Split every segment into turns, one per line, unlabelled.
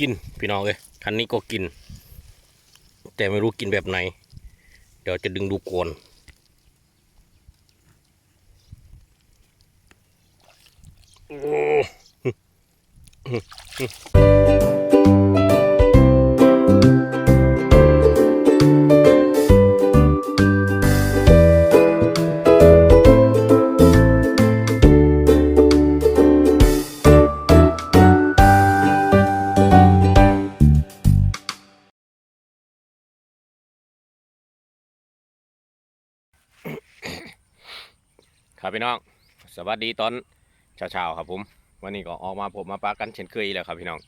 กินพี่น้องเลยคันนี้ก็กิน แต่ไม่รู้กินแบบไหน เดี๋ยวจะดึงดูกนโอ้ ครับพี่น้อง สวัสดีตอนเช้าๆครับผม วันนี้ก็ออกมาผมมาปากันเช่นเคยแล้วครับพี่น้อง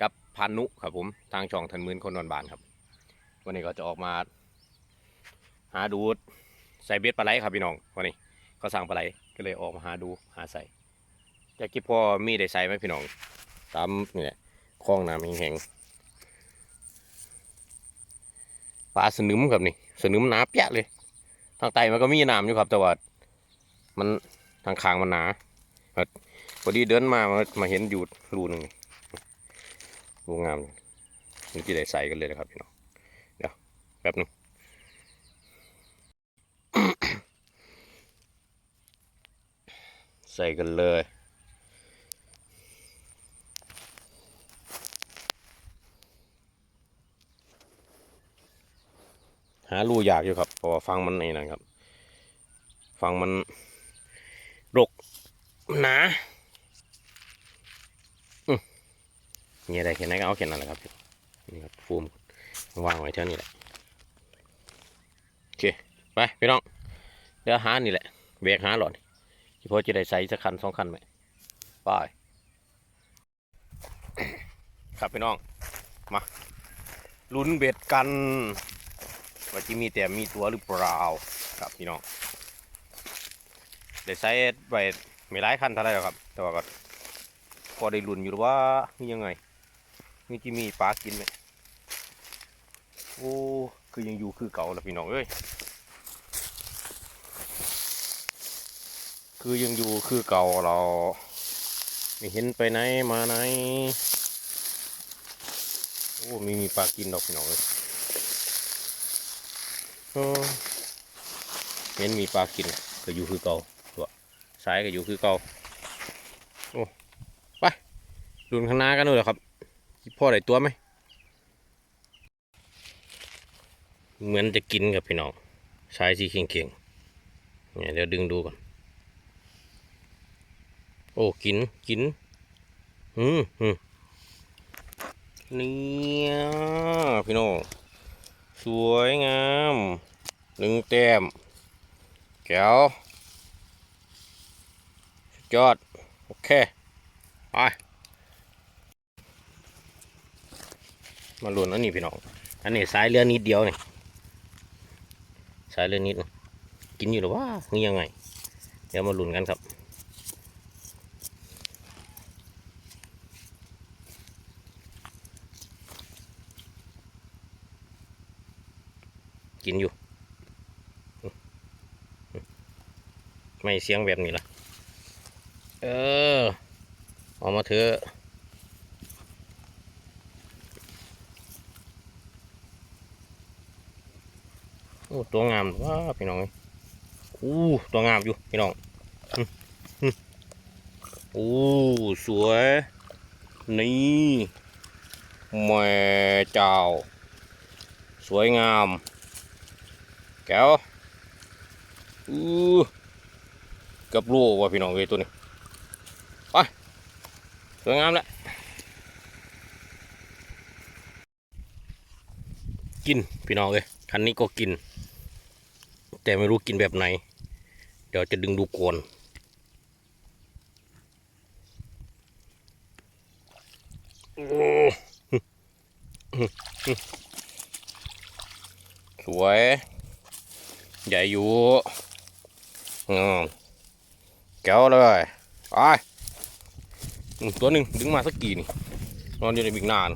กับพานุครับผมทางช่องทันมืนคนนอนบานครับ วันนี้ก็จะออกมา หาดูใส่เบ็ดปลาไหลครับพี่น้องวันนี้ก็สั่งปลาไหลก็เลยออกมาหาดูหาใส่จากที่พ่อมีได้ใส่ไหมพี่น้อง ตามนี่แหละคลองน้ำแห้งๆปลาสนึมครับนี่สนึมหนาเปียะเลย ทางใต้มันก็มีน้ำอยู่ครับแต่ว่า มันทางคางมันหนาพอดีเดินมามามาเห็นอยู่รูหนึ่งรูงามนี่ที่ได้ใส่กันเลยนะครับพี่น้องเดี๋ยวแป๊บนึงใส่กันเลยหารูอยากอยู่ครับเพราะว่าฟังมันนี่นะครับ ฟังมัน หนาอืมมีอะไรเขียนไหนก็เอาเขียนนั่นแหละครับนี่ครับฟูมวางไว้เท่านี้แหละโอเคไปพี่น้องเดี๋ยวหานี่แหละเบรกหาหลอดที่พอจะได้ใส่สักคันสองคันไหมไปครับพี่น้องมาลุ้นเบ็ดกันว่าจะมีแต่มีตัวหรือเปล่าครับพี่น้องได้ใช้ไว้ ไม่หลายคันเท่าไรหรอกครับ แต่ว่าก็พอได้ลุ้นอยู่ว่านี่ยังไงนี่จะมีปลากินไหมโอ้คือยังอยู่คือเก่าแล้วพี่น้องเอ้ยคือยังอยู่คือเก่าเราไม่เห็นไปไหนมาไหนโอ้ไม่มีปลากินดอกพี่น้องเอ้ยเห็นมีปลากินก็อยู่คือเก่า สายก็อยู่คือเก่าโอ้ไปลุนข้างหน้ากันด้วยเหรอครับพ่อได้ตัวไหมเหมือนจะกินกับพี่น้องสายสีเข่งๆเนี่ยเดี๋ยวดึงดูก่อนโอ้กินกินอืมอืมเนี่ยพี่น้องสวยงามหนึ่งแต้มแก้ว ยอด โอเค ไป มาลุ้นอันนี้พี่น้อง อันนี้สายเรือนิดเดียวนี่สายเรือนิด กินอยู่หรือว่านี่ยังไง เดี๋ยวมาลุ้นกันครับกินอยู่ ไม่เสียงแบบนี้ละ เออ ออกมาเถอะโอ้ตัวงามว้าพี่น้องอู้ตัวงามอยู่พี่น้องหึหึโอ้สวย นี่แม่เจ้า สวยงาม แก้วอือเกับลูกว่ะพี่น้องเอ้ยตัวนี้ สวยงามแล้วกินพี่น้องเอ้ยคันนี้ก็กิน แต่ไม่รู้กินแบบไหน เดี๋ยวจะดึงดูกนโอ้สวย ใหญ่อยู่งามแก้วเลย ไป ตัวหนึ่งดึงมาสักกี่นี่นอนอยู่ในบิ๊กนาน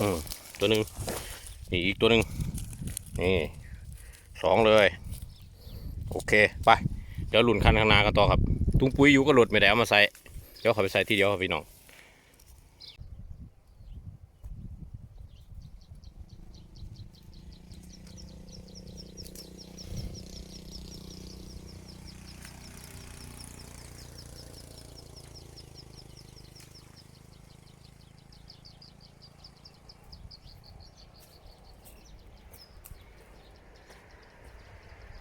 อืมตัวหนึ่งนี่อีกตัวหนึ่งนี่สองเลย โอเค ไป เดี๋ยวหลุนคันข้างหน้ากันต่อครับ ตุ้งปุ้ยอยู่ก็หลุดไม่ได้เอามาใส่ เดี๋ยวขอไปใส่ที่เดียวครับพี่น้อง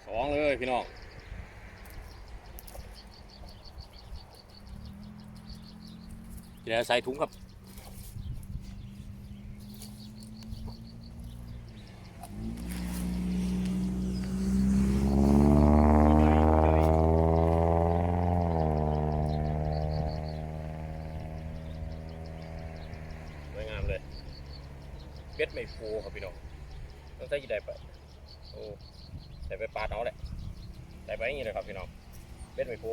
สองเลยพี่น้องเดี๋ยวใส่ถุงครับสวยงามเลยเบ็ดไม่ฟูครับพี่น้องต้องใส่ยี่ได้ไปโอ้ ใส่ไปปาดเอาแหละใส่ไปอย่างนี้เลยครับพี่น้องเบ็ดไม่ฟู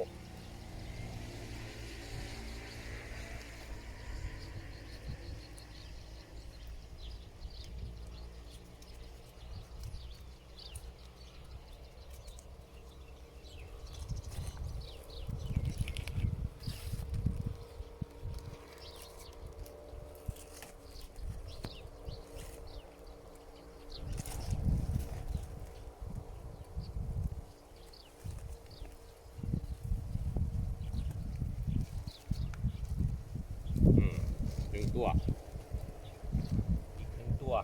อืมหนึ่ง ตัวอีกหนึ่งตัว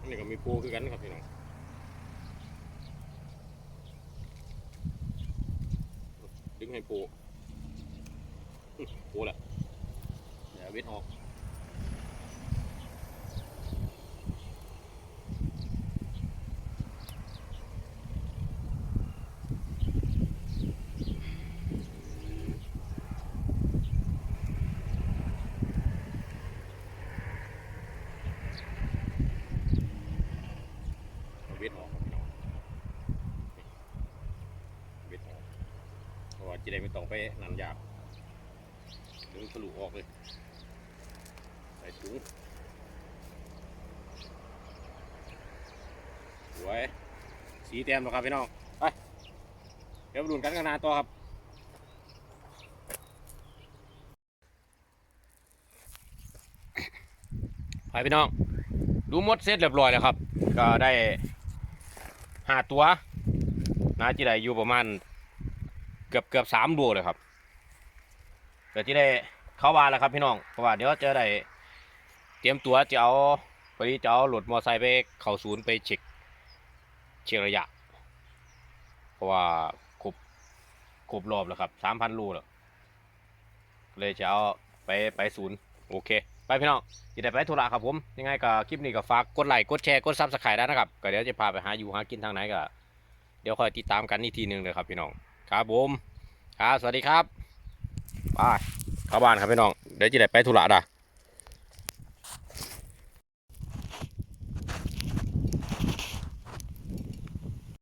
อันนี้ก็มีปูคือกันครับพี่น้องดึงให้ปูปูแหละเดี๋ยวเวทออก เอาเวทออกครับพี่น้องเวทออกเพราะว่าจะได้ไม่ต้องไปนันยากดึงทะลุออกเลยใส่ถุงสวยสีเต็มแล้วครับพี่น้องไปเดี๋ยวไปดูกันกันนาต่อครับไปพี่น้อง ดูมดเสร็จเรียบร้อยแล้วครับ ก็ได้ ห้าตัวนาจะได้อยู่ประมาณเกือบเกือบสามโลเลยครับก็จะได้เข้าบ้านแล้วครับพี่น้องเพราะว่าเดี๋ยวจะได้เตรียมตัวจะเอาพอดีจะเอารถมอเตอร์ไซค์ไปเข้าศูนย์ไปเช็คเช็คระยะ เพราะว่าครบครบรอบแล้วครับสามพันโลแล้วเลยจะเอาไปไปศูนย์โอเค ไปพี่น้องจะได้ไปธุระครับผม ยังไงก็คลิปนี้ก็ฝากกดไลค์กดแชร์กดซับสไครต์ได้นะครับ ก็เดี๋ยวจะพาไปหาอยู่หากินทางไหนก็ เดี๋ยวคอยติดตามกันอีกทีหนึ่งเลยครับพี่น้อง ครับผม ครับ สวัสดีครับ ไปเข้าบ้านครับพี่น้อง เดี๋ยวจะได้ไปธุระด่ะ